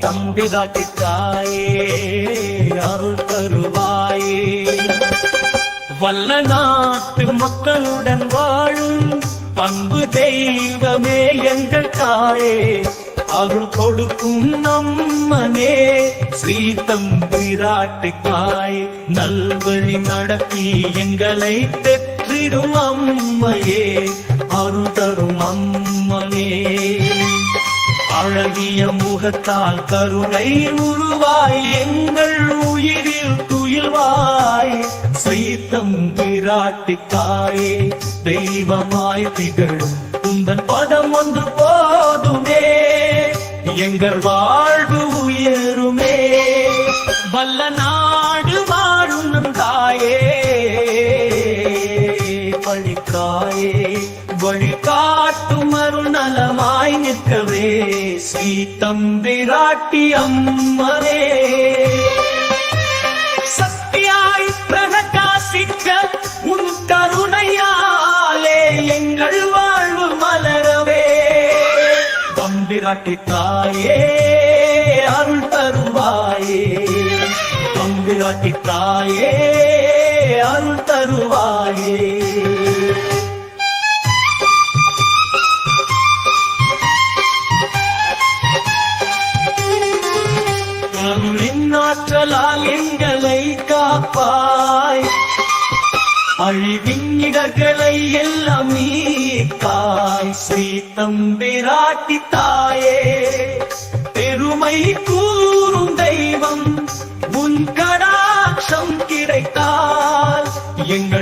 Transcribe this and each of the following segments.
தம்பி தம்பிதாட்டித்தாயே அருள் தருவாயே. வல்ல நாட்டு மக்களுடன் வாழும் பண்பு தெய்வமே எங்கள் தாயே. அருள் கொடுக்கும் நம்மனே ஸ்ரீ தம்பிராட்டுக்காய் நல்வழி நடத்தி எங்களை பெற்றிடும் அம்மையே அருள் தரும் அம்மனே. அழகிய முகத்தால் கருணை உருவாய். எங்கள் உயிரில் துயில்வாய். சைத்தம் பிராட்டிக்காயே தெய்வமாய் திகழும். உந்தன் பதம் ஒன்று போதுமே. எங்கள் வாழ்வு உயருமே. வல்லனா நிற்கவே ஸ்ரீ அம்மரே சக்தியாய் பிரகாசிக்க உன் கருணையாலே எங்கள் வாழ்வு மலரவே. தம்பிராட்டி தாயே அருள் தருவாயே. தம்பிராட்டி தாயே அருள் தருவாயே. காப்பாய் அழிவின் இடர்களை எல்லாம் நீத்தாய் ஸ்ரீ தம்பிராட்டி தாயே பெருமை கூறும் தெய்வம் உன் கடாட்சம் கிடைத்தால் எங்கள்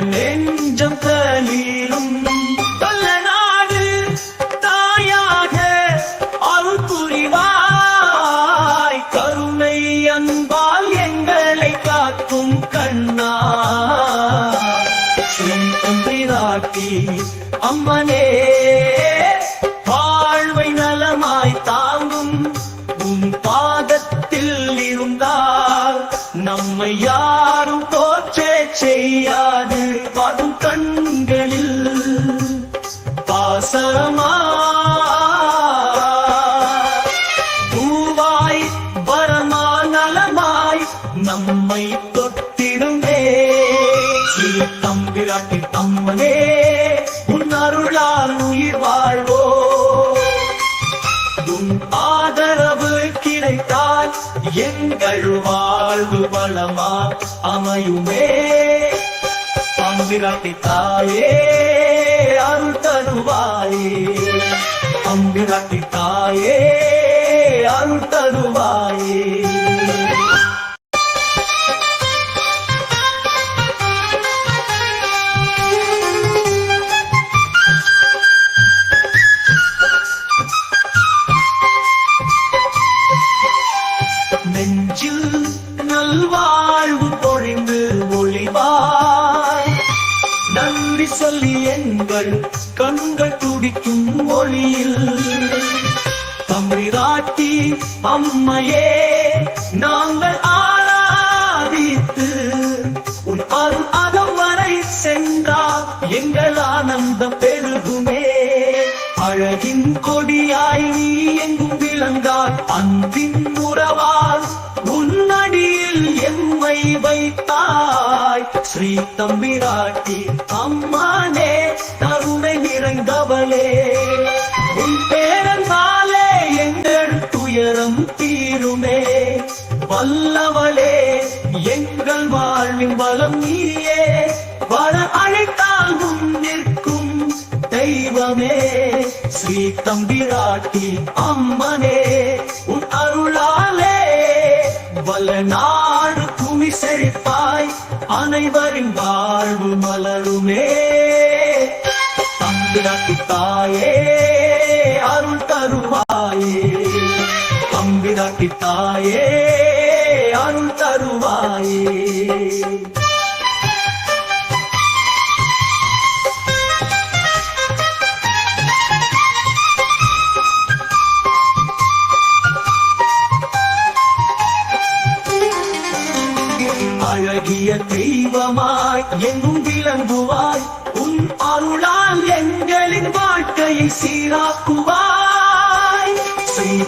தம்பிராட்டி அம்மனே உன் அருளால் உயிர் வாழ்வோ. உன் ஆதரவு கிடைத்தால் எங்கள் வாழ்வு வளமா அமையுமே. அம்பிராட்டி தாயே அருள் தருவாயே. அம்பிராட்டி தாயே அருள் தருவாயே. நீராட்டி அம்மையே நாங்கள் ஆராதித்து உன் அருள் அகம் வரை சென்றால் எங்கள் ஆனந்தம் பெருகுமே. அழகின் கொடியாய் நீ எங்கும் விளங்காய் அன்பின் உறவால் உன்னடியில் எம்மை வைத்தாய். ஸ்ரீ தம்பிராட்டி அம்மானே கருணை நிறைந்தவளே. தம்பிராட்டி அம்மனே உன் அருளாலே வல்ல குமி செழிப்பாய் அனைவரின் வாழ்வு மலருமே. தம்பிராட்டி தாயே அருள் தருவாயே. தம்பிராட்டி தாயே அருள் தருவாயே. வாழ்க்கையை சீராக்குவாய் ஸ்ரீ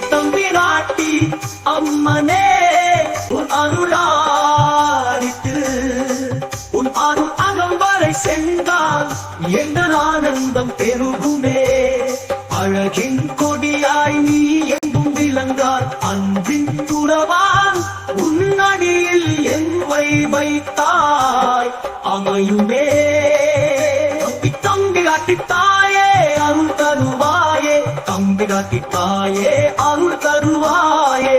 அம்மனே உன் அருளாரித்து உன் அருள் அகம் வரை சென்றால் எங்கள் ஆனந்தம் பெருகுமே. அழகின் கொடியாய் நீ தம்பி அருள் தருவாயே.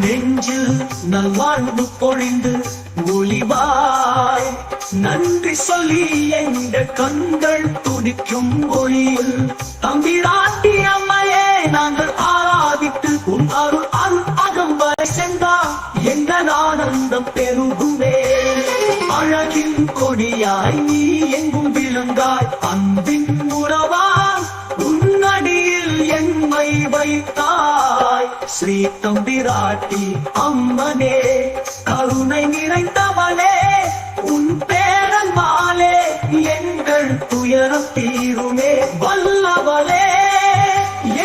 நெஞ்சில் நல்வாழ்வு பொழிந்து ஒளிவாய். நன்றி சொல்லி எந்த கண்கள் துடிக்கும் ஒளியில். தம்பிராட்டி அம்மையே நாங்கள் ஆராதித்து உன் அருள் அழகின் கொடியாய் நீ எங்கும் விழுந்தாய். அன்பின் உறவா உன்னடியில் என்மை வைத்தாய். ஸ்ரீ தம்பிராட்டி அம்மனே கருணை நிறைந்தவளே உன் பேரன் மாலே எங்கள் துயரம் தீருமே வல்லவளே.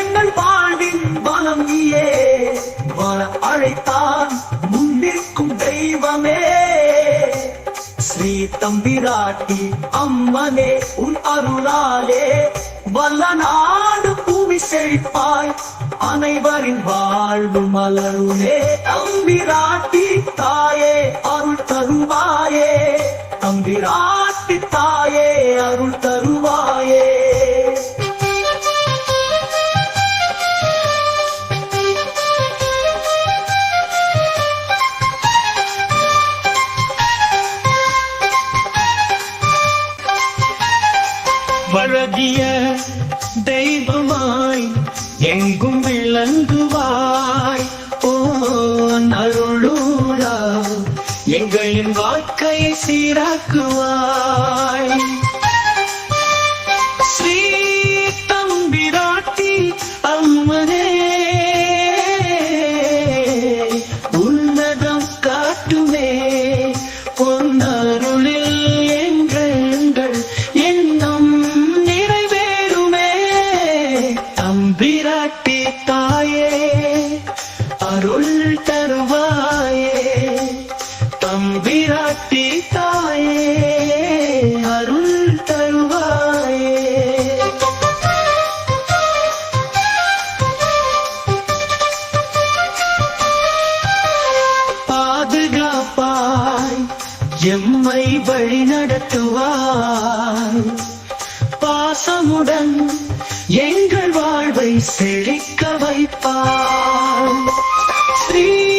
எங்கள் வாழ்வின் பலம் நீயே வர அழைத்தான் ஸ்ரீ தம்பிராட்டி அம்மனே உன் அருளாலே வல்ல நாடு பூமி செழிப்பாய். அனைவரின் வாழ்வு மலருமே. தம்பிராட்டி தாயே அருள் தருவாயே. தம்பிராட்டி தாயே அருள் தருவாயே. வாழ்க்கையை சீராக்குவாய் ஸ்ரீ தம்பிராட்டி அம்மனே உன்னதம் காட்டுமே பொன்னருளில் எங்கள் எண்ணம் நிறைவேறுமே. தம்பிரா எம்மை வழி நடத்துவாய். பாசமுடன் எங்கள் வாழ்வை செழிக்க வைப்பாய். ஸ்ரீ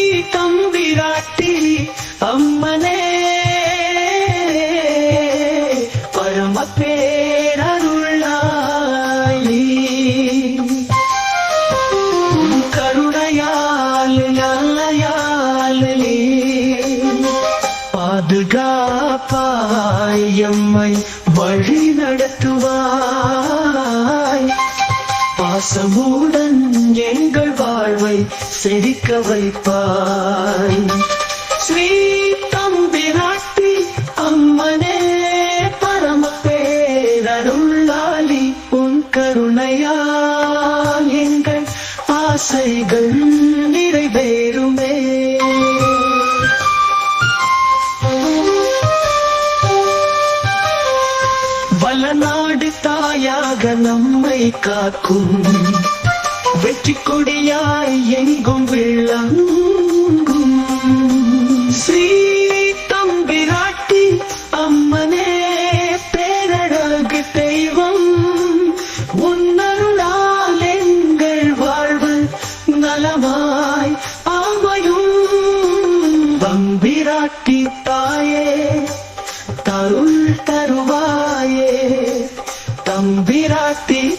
எம்மை வழி நடத்துவாய். பாசமுடன் எங்கள் வாழ்வை செழிக்க வைப்பாய். ஸ்ரீ தம்பிராட்டி அம்மனே பரம பேரருளாளி உன் கருணையா எங்கள் ஆசைகள் காக்கும் வெற்றி கொடியாய் எங்கும் விளங்கும். ஸ்ரீ தம்பிராட்டி அம்மனே பேரழகு தெய்வம். உன்னருளால் எங்கள் வாழ்வு நலமாய் ஆமையும் தம்பிராட்டி தாயே தருள் தருவாயே. தம்பிராட்டி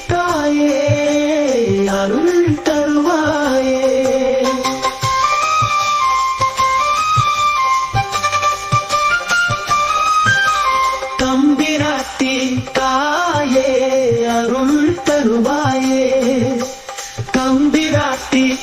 காத்தின் தாயே அருள் தருவாயே. கம்பிராட்டி